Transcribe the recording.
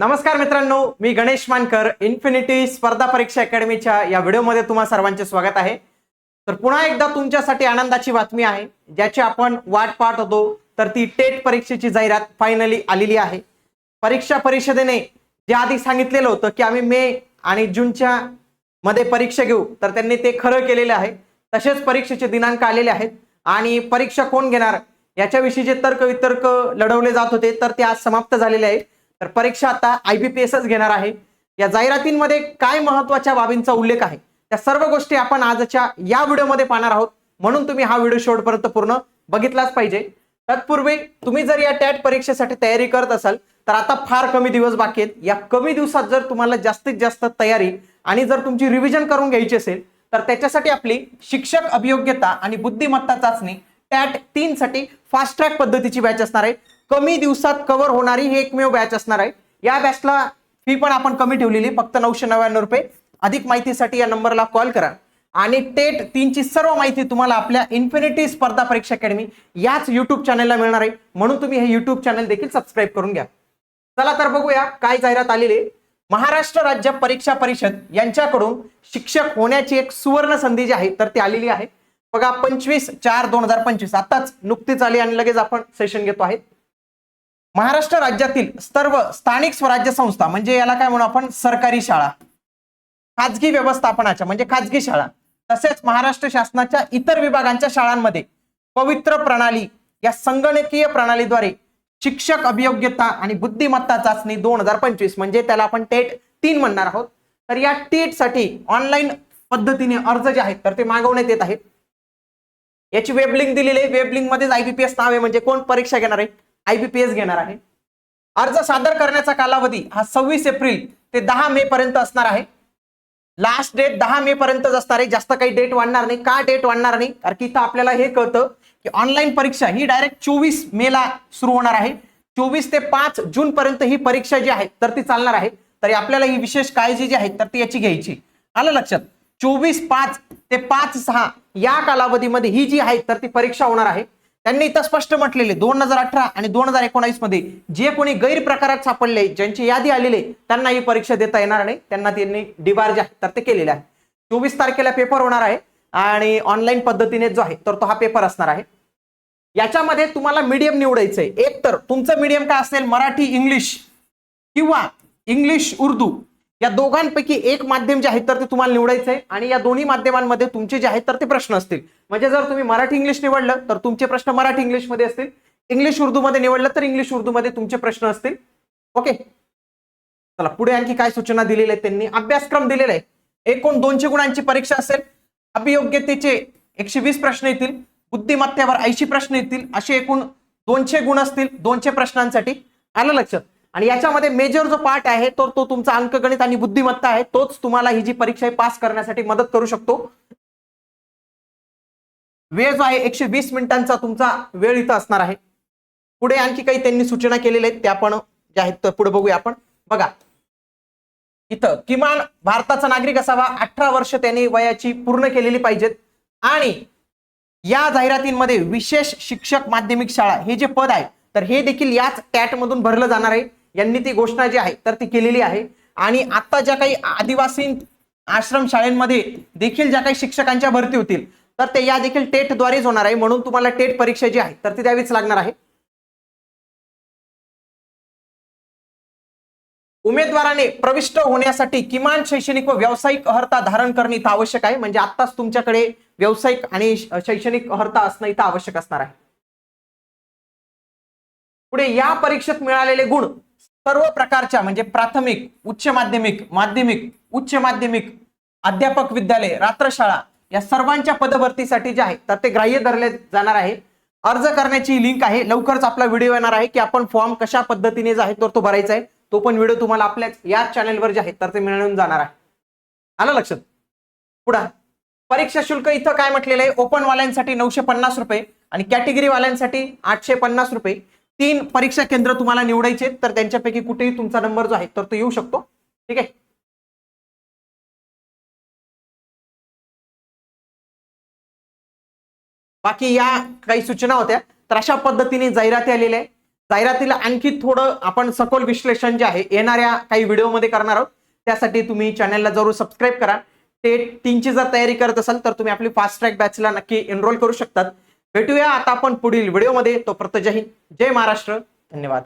नमस्कार मित्रांनो मी गणेश मानकर इन्फिनिटी स्पर्धा परीक्षा अकॅडमीच्या या व्हिडिओमध्ये तुम्हा सर्वांचे स्वागत आहे. तर पुन्हा एकदा तुमच्यासाठी आनंदाची बातमी आहे ज्याची आपण वाट पाहत होतो तर ती टेट परीक्षेची जाहिरात फायनली आलेली आहे. परीक्षा परिषदेने जे आधी सांगितलेलं होतं की आम्ही मे आणि जूनच्या मध्ये परीक्षा घेऊ तर त्यांनी ते खरं केलेलं आहे. तसेच परीक्षेचे दिनांक आलेले आहेत. आणि परीक्षा कोण घेणार याच्याविषयी जे तर्क वितर्क लढवले जात होते तर ते आज समाप्त झालेले आहे. तर परीक्षा आता आयबीपीएसच घेणार आहे. या जाहिरातींमध्ये काय महत्त्वाच्या बाबींचा उल्लेख आहे? त्या सर्व गोष्टी आपण आजच्या या व्हिडिओमध्ये पाहणार आहोत. म्हणून तुम्ही हा व्हिडिओ शेवटपर्यंत पूर्ण बघितलाच पाहिजे. तत्पूर्वी तुम्ही जर या टॅट परीक्षेसाठी तयारी करत असाल तर आता फार कमी दिवस बाकी आहेत. या कमी दिवसात जर तुम्हाला जास्तीत जास्त तयारी आणि जर तुमची रिव्हिजन करून घ्यायची असेल तर त्याच्यासाठी आपली शिक्षक अभियोग्यता आणि बुद्धिमत्ता चाचणी टॅट तीन साठी फास्ट ट्रॅक पद्धतीची बॅच असणार आहे. कमी दिवसात कव्हर होणारी ही एकमेव बॅच असणार आहे. या बॅचला फी पण आपण कमी ठेवलेली फक्त नऊशे नव्याण्णव रुपये. अधिक माहितीसाठी या नंबरला कॉल करा. आणि टेट तीनची सर्व माहिती तुम्हाला आपल्या इन्फिनिटी स्पर्धा परीक्षा अकॅडमी याच युट्यूब चॅनलला मिळणार आहे. म्हणून तुम्ही हे युट्यूब चॅनल देखील सबस्क्राईब करून घ्या. चला तर बघूया काय जाहिरात आलेली आहे. महाराष्ट्र राज्य परीक्षा परिषद यांच्याकडून शिक्षक होण्याची एक सुवर्ण संधी जी आहे तर ती आलेली आहे. बघा पंचवीस चार दोन हजार पंचवीस. आताच नुकतीच आली आणि लगेच आपण सेशन घेतो आहे. महाराष्ट्र राज्यातील सर्व स्थानिक स्वराज्य संस्था म्हणजे याला काय म्हणू आपण? सरकारी शाळा. खाजगी व्यवस्थापनाच्या म्हणजे खाजगी शाळा. तसेच महाराष्ट्र शासनाच्या इतर विभागांच्या शाळांमध्ये पवित्र प्रणाली या संगणकीय प्रणालीद्वारे शिक्षक अभियोग्यता आणि बुद्धिमत्ता चाचणी दोन हजार पंचवीस म्हणजे त्याला आपण टेट तीन म्हणणार आहोत. तर या टेटसाठी ऑनलाईन पद्धतीने अर्ज जे आहेत तर ते मागवण्यात येत आहेत. याची वेब लिंक दिलेली आहे. वेब लिंक मध्येच आयबीपीएस नाव आहे म्हणजे कोण परीक्षा घेणार आहे? आयबीपीएस घेणार आहे. अर्ज सादर करण्याचा कालावधी हा सव्वीस एप्रिल ते दहा मे पर्यंत असणार आहे. लास्ट डेट दहा मे पर्यंतच असणार आहे. जास्त काही डेट वाढणार नाही. का डेट वाढणार नाही? कारण की इथं आपल्याला हे कळतं की ऑनलाईन परीक्षा ही डायरेक्ट चोवीस मे ला सुरू होणार आहे. चोवीस ते पाच जून पर्यंत ही परीक्षा जी आहे तर ती चालणार आहे. तरी आपल्याला ही विशेष काळजी जी आहे तर ती याची घ्यायची. आलं लक्षात? चोवीस पाच ते पाच सहा या कालावधीमध्ये ही जी आहे तर ती परीक्षा होणार आहे. त्यांनी इथं स्पष्ट म्हटलेले दोन हजार अठरा आणि दोन हजार एकोणावीसमध्ये जे कोणी गैरप्रकारात सापडले ज्यांची यादी आलेली त्यांना ही परीक्षा देता येणार नाही. त्यांना त्यांनी डिबार जे आहे तर ते केलेले आहे. चोवीस तारखेला पेपर होणार आहे आणि ऑनलाईन पद्धतीने जो आहे तर तो हा पेपर असणार आहे. याच्यामध्ये तुम्हाला मीडियम निवडायचंय. एक तर तुमचं मीडियम काय असेल? मराठी इंग्लिश किंवा इंग्लिश उर्दू. या दोघांपैकी एक माध्यम जे आहे तर ते तुम्हाला निवडायचं आहे आणि या दोन्ही माध्यमांमध्ये तुमचे जे आहेत तर ते प्रश्न असतील. म्हणजे जर तुम्ही मराठी इंग्लिश निवडलं तर तुमचे प्रश्न मराठी इंग्लिशमध्ये असतील. इंग्लिश उर्दू मध्ये निवडलं तर इंग्लिश उर्दू मध्ये तुमचे प्रश्न असतील. ओके? चला पुढे आणखी काय सूचना दिलेल्या आहेत त्यांनी? अभ्यासक्रम दिलेला आहे. एकूण दोनशे गुणांची परीक्षा असेल. अभियोग्यतेचे एकशे वीस प्रश्न येतील. बुद्धिमत्तेवर ऐंशी प्रश्न येतील. असे एकूण दोनशे गुण असतील दोनशे प्रश्नांसाठी. आलं लक्षात? आणि याच्यामध्ये मेजर जो पार्ट आहे तो तो तुमचा अंकगणित आणि बुद्धिमत्ता आहे तोच तुम्हाला ही जी परीक्षा आहे पास करण्यासाठी मदत करू शकतो. वेळ जो आहे एकशे वीस मिनिटांचा तुमचा वेळ इथं असणार आहे. पुढे आणखी काही त्यांनी सूचना केलेल्या आहेत त्या पण ज्या आहेत तर पुढे बघूया आपण. बघा. इथं किमान भारताचा नागरिक असावा अठरा वर्ष त्यांनी वयाची पूर्ण केलेली पाहिजेत. आणि या जाहिरातींमध्ये विशेष शिक्षक माध्यमिक शाळा हे जे पद आहे तर हे देखील याच टॅटमधून भरलं जाणार आहे. यांनी ती घोषणा जी आहे तर ती केलेली आहे. आणि आता ज्या काही आदिवासी आश्रम शाळेमध्ये देखील ज्या काही शिक्षकांच्या भरती होतील तर ते या देखील टेटद्वारेच होणार आहे. म्हणून तुम्हाला टेट परीक्षा जी आहे तर ती द्यावीच लागणार आहे. उमेदवाराने प्रविष्ट होण्यासाठी किमान शैक्षणिक व व्यावसायिक अर्हता धारण करणे इथं आवश्यक आहे. म्हणजे आत्ताच तुमच्याकडे व्यावसायिक आणि शैक्षणिक अर्हता असणं इथं आवश्यक असणार आहे. पुढे या परीक्षेत मिळालेले गुण सर्व प्रकारच्या म्हणजे प्राथमिक उच्च माध्यमिक माध्यमिक उच्च माध्यमिक अध्यापक विद्यालय रात्रशाळा या सर्वांच्या पदभरतीसाठी जे आहे तर ते ग्राह्य धरले जाणार आहे. अर्ज करण्याची लिंक आहे. लवकरच आपला व्हिडिओ येणार आहे की आपण फॉर्म कशा पद्धतीने जो आहे तर तो भरायचा आहे. तो पण व्हिडिओ तुम्हाला आपल्याच याच चॅनेलवर जे आहे तर ते मिळून जाणार आहे. आलं लक्षात? पुढे. परीक्षा शुल्क इथं काय म्हटलेलं आहे? ओपन वाल्यांसाठी नऊशे पन्नास रुपये आणि कॅटेगरी वाल्यांसाठी आठशे पन्नास रुपये. तीन परीक्षा केंद्र तुम्हाला निवडायचे तर त्यांच्यापैकी कुठेही तुमचा नंबर जो आहे तर तो येऊ शकतो. ठीक आहे? बाकी या काही सूचना होत्या. तर अशा पद्धतीने जाहिराती आलेल्या आहे जाहिरातीला आणखी थोडं आपण सखोल विश्लेषण जे आहे येणाऱ्या काही व्हिडिओमध्ये करणार आहोत. त्यासाठी तुम्ही चॅनलला जरूर सबस्क्राईब करा. ते तीनची जर तयारी करत असाल तर तुम्ही आपली फास्ट ट्रॅक बॅचला नक्की एनरोल करू शकतात. भेटूया. आता आपण पुढील व्हिडिओमध्ये. तो जय हिंद. जय महाराष्ट्र. धन्यवाद.